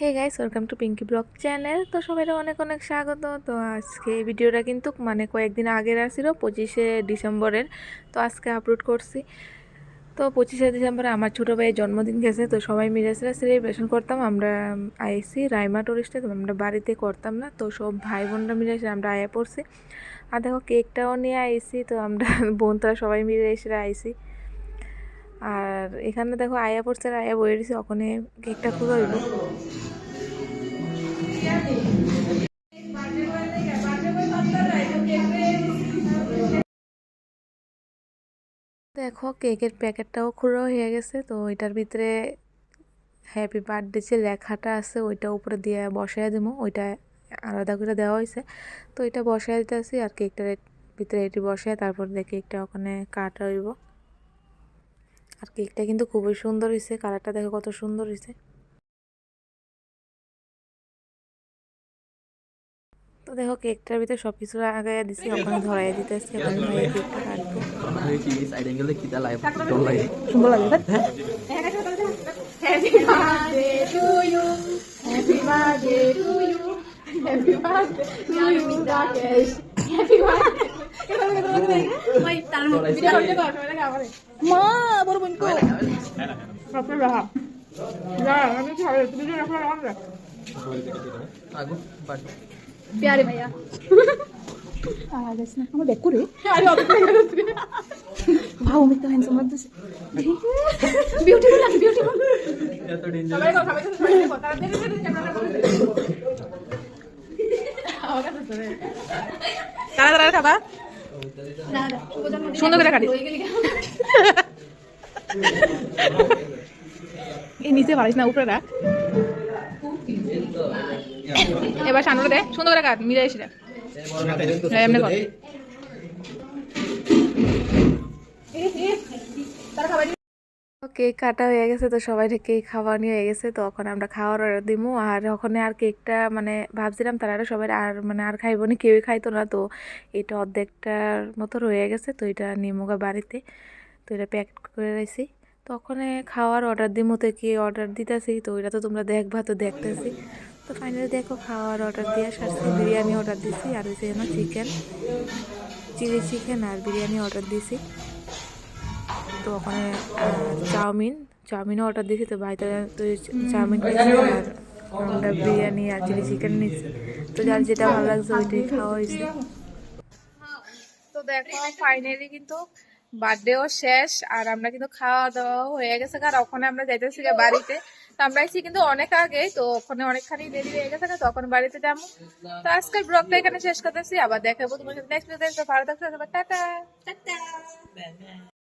Hey guys welcome to Pinki blog channel তো সবাই অনেক অনেক স্বাগত। তো আজকে এই ভিডিওটা কিন্তু মানে কয়েকদিন আগের আসছিল, পঁচিশে ডিসেম্বরের। তো আজকে আপলোড করছি। তো পঁচিশে ডিসেম্বরে আমার ছোটো ভাইয়ের জন্মদিন গেছে। তো সবাই মিলে সেলিব্রেশন করতাম। আমরা আইসি রাইমা টুরিস্টে তো আমরা বাড়িতে করতাম না। তো সব ভাই বোনরা মিলে এসে আমরা আয়া পড়ছি। আর দেখো কেকটাও নিয়ে আইসি। তো আমরা বোন বোনরা সবাই মিলে এসে আইসি। আর এখানে দেখো আয়া পড়ছে আর আয়া বয়ে দিছে ওখানে কেকটা খুব হইব দেখো, কেকের প্যাকেটটাও খুঁড়ো হয়ে গেছে, তো এটার ভিতরে হ্যাপি বার্থডে যে লেখাটা আছে, ওইটা উপরে দিয়ে বসায় দেবো ওইটা আলাদা করে দেওয়া হয়েছে। তো এটা বসায় দিতেছি আর কেকটার ভিতরে এটি বসায়, তারপর দিয়ে কেকটা ওখানে কাটা হইব। আর কেকটা কিন্তু খুবই সুন্দর হয়েছে কালারটা দেখো কত সুন্দর হয়েছে তো দেখো কেকটার ভিতরে সব কিছু আগে দিছি ওখানে ধরাই দিতেছি ওখানে ধরাই কেকটা কাটবো সুন্দর লাগে Happy birthday to you. Happy birthday to you. Happy birthday to you, Rakesh. Happy birthday. 엄마 물어보니까 나 빨리 와. 야, 나는 잘해. 두 개나 빨리 하래. 아이고, 빨리. प्यारे भैया आ गए ना हम देखो रे प्यारे हो गए वाओ मैं तो हैंडसम मत ब्यूटीफुल है ब्यूटीफुल ये तो डेंजर सबाई को सबाई को सबाई को तारा दे दे दे कैमरा कर दे आवाज आ रहा है तारा तारा खाबा সুন্দর করে কাটিস। এই নিচে পারিস না, উপরে রাখ। এবার সামনে দে, সুন্দর করে কাট মিলে এসে দেখ। এমনি কর। কেক কাটা হয়ে গেছে, তো সবাই কেক খাওয়া নিয়ে হয়ে গেছে, তো এখন আমরা খাওয়ার অর্ডার দিমু। আর ওখানে আর কেকটা মানে ভাবছিলাম তারা সবাই আর মানে আর খাইব না, কেউই খাইতো না, তো এটা অর্ধেকটার মতো রয়ে গেছে, তো এটা নিমুগা বাড়িতে, তো এটা প্যাক করে রাখছি তো ওখানে খাওয়ার অর্ডার দিমু তো কি অর্ডার দিতেছি, তো ওইটা তো তোমরা দেখবা, তো দেখতেছি। তো ফাইনালি দেখো খাওয়ার অর্ডার দিয়ে সারছি, বিরিয়ানি অর্ডার দিছি, আর হচ্ছে যেন চিকেন চিলি চিকেন আর বিরিয়ানি অর্ডার দিছি। তো ওখানে চাউমিন চাউমিনও অর্ডার দিয়েছি তো বাড়িতে তো চাউমিন আর আমরা বিরিয়ানি আর চিলি চিকেন নিয়েছি। তো যার যেটা ভালো লাগছে ওইটাই খাওয়া হয়েছে। তো দেখো ফাইনালি কিন্তু বার্থডেও শেষ আর আমরা কিন্তু খাওয়া দাওয়া হয়ে গেছে আর ওখানে আমরা যাইতেছি বাড়িতে। তো আমরা এসেছি কিন্তু অনেক আগে তো ওখানে অনেকখানি দেরি হয়ে গেছে না তখন বাড়িতে যাব। তো আজকের ব্লগটা এখানে শেষ করতেছি আবার দেখাবো তোমার সাথে। নেক্সট ভিডিও ভালো থাকছে টাটা টাটা।